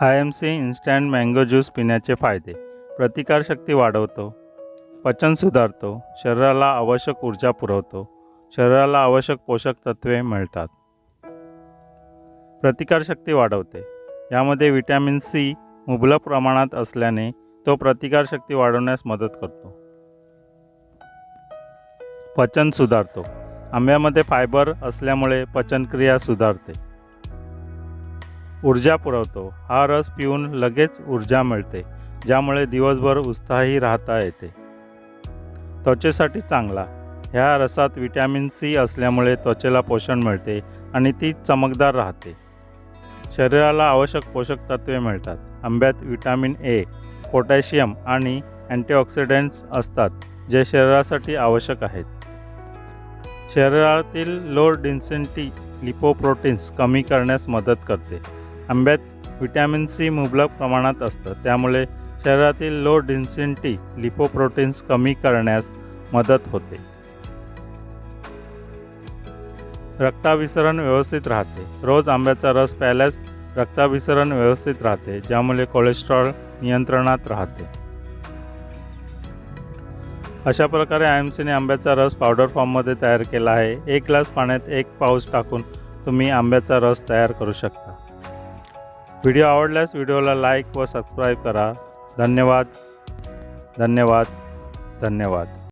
I M C instant mango juice पिण्याचे फायदे. प्रतिकारशक्ती वाढवतो. पचन सुधारतो. शरीराला आवश्यक ऊर्जा पुरवतो. शरीराला आवश्यक पोषक तत्वे मिळतात. प्रतिकारशक्ती वाढवते. यामध्ये विटॅमिन सी मुबलक प्रमाणात असल्याने तो प्रतिकारशक्ती वाढवण्यास मदत करतो. पचन सुधारतो. आंब्यामध्ये फायबर असल्यामुळे पचनक्रिया सुधारते. ऊर्जा पुरवतो. हा रस पिऊन लगेच ऊर्जा मिळते ज्यामुळे दिवसभर उत्साही राहता येते. त्वचेसाठी चांगला. ह्या रसात विटॅमिन सी असल्यामुळे त्वचेला पोषण मिळते आणि ती चमकदार राहते. शरीराला आवश्यक पोषक तत्वे मिळतात. आंब्यात विटॅमिन ए पोटॅशियम आणि अँटीऑक्सिडंट्स असतात जे शरीरासाठी आवश्यक आहेत. शरीरातील लो डेन्सिटी लिपोप्रोटीन्स कमी करण्यास मदत करते. आंब्यात विटॅमिन सी मुबलक प्रमाणात असतं. त्यामुळे शरीरातील लो डेन्सिटी लिपोप्रोटीन्स कमी करण्यास मदत होते. रक्ताभिसरण व्यवस्थित राहते. रोज आंब्याचा रस प्यायल्यास रक्ताभिसरण व्यवस्थित राहते ज्यामुळे कोलेस्ट्रॉल नियंत्रणात राहते. अशा प्रकारे आय एम सीने आंब्याचा रस पावडर फॉर्ममध्ये तयार केला आहे. एक ग्लास पाण्यात एक पाऊस टाकून तुम्ही आंब्याचा रस तयार करू शकता. व्हिडिओ आवडल्यास व्हिडिओला लाईक व सबस्क्राईब करा. धन्यवाद. धन्यवाद. धन्यवाद.